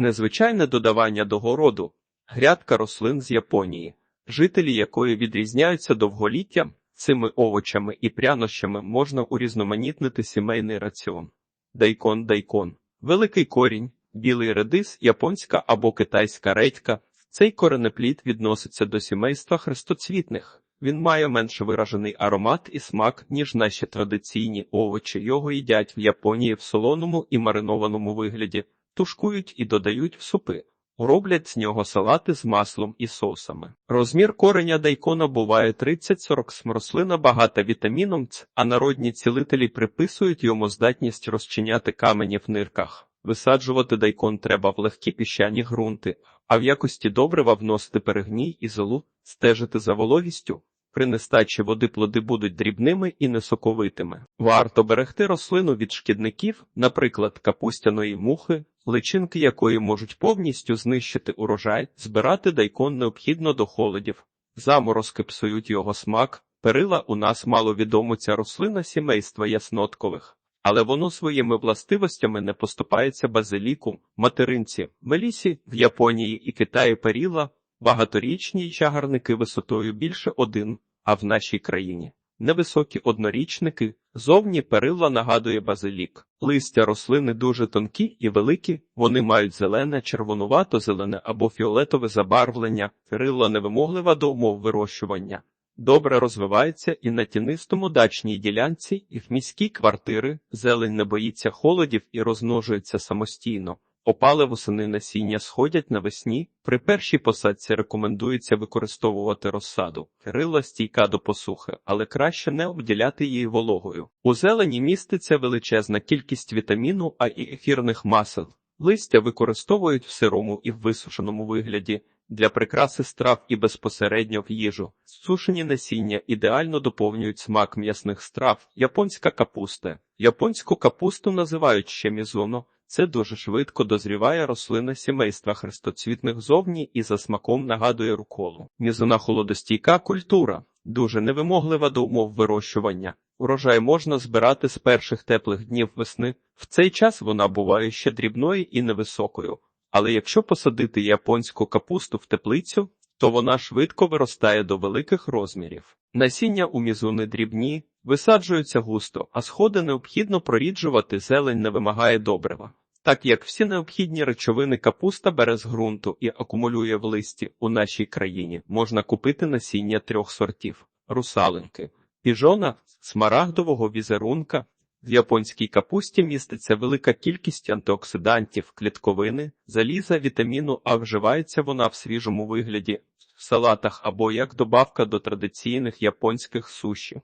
Незвичайне додавання до городу грядка рослин з Японії, жителі якої відрізняються довголіттям, цими овочами і прянощами можна урізноманітнити сімейний раціон. Дайкон дайкон, великий корінь, білий редис, японська або китайська редька. Цей коренеплід відноситься до сімейства хрестоцвітних. Він має менш виражений аромат і смак, ніж наші традиційні овочі. Його їдять в Японії в солоному і маринованому вигляді, тушкують і додають в супи. Роблять з нього салати з маслом і соусами. Розмір кореня дайкона буває 30-40 см. Рослина багата вітаміном Ц, а народні цілителі приписують йому здатність розчиняти камені в нирках. Висаджувати дайкон треба в легкі піщані ґрунти, а в якості добрива вносити перегній і золу, стежити за вологістю. При нестачі води плоди будуть дрібними і несоковитими. Варто берегти рослину від шкідників, наприклад, капустяної мухи, личинки якої можуть повністю знищити урожай, збирати дайкон необхідно до холодів. Заморозки псують його смак. Перила у нас маловідомо ця рослина сімейства ясноткових, але воно своїми властивостями не поступається базиліку, материнці, мелісі в Японії і Китаї періла, багаторічні чагарники висотою більше один, а в нашій країні невисокі однорічники, зовні перила нагадує базилік. Листя рослини дуже тонкі і великі, вони мають зелене, червонувато-зелене або фіолетове забарвлення, перила невимоглива до умов вирощування. Добре розвивається і на тінистому дачній ділянці, і в міській квартири, зелень не боїться холодів і розмножується самостійно. Опали восени насіння сходять навесні. При першій посадці рекомендується використовувати розсаду. Рила стійка до посухи, але краще не обділяти її вологою. У зелені міститься величезна кількість вітаміну, а і ефірних масел. Листя використовують в сирому і в висушеному вигляді для прикраси страв і безпосередньо в їжу. Сушені насіння ідеально доповнюють смак м'ясних страв. Японська капуста. Японську капусту називають ще мізуно. Це дуже швидко дозріває рослина сімейства хрестоцвітних зовні і за смаком нагадує руколу. Мізуна холодостійка культура, дуже невимоглива до умов вирощування. Урожай можна збирати з перших теплих днів весни. В цей час вона буває ще дрібною і невисокою. Але якщо посадити японську капусту в теплицю, то вона швидко виростає до великих розмірів. Насіння у мізуни дрібні, висаджуються густо, а сходи необхідно проріджувати, зелень не вимагає добрива. Так як всі необхідні речовини капуста бере з ґрунту і акумулює в листі у нашій країні, можна купити насіння трьох сортів: русалинки, піжона, смарагдового візерунка. В японській капусті міститься велика кількість антиоксидантів, клітковини, заліза, вітаміну, а вживається вона в свіжому вигляді, в салатах або як добавка до традиційних японських суші.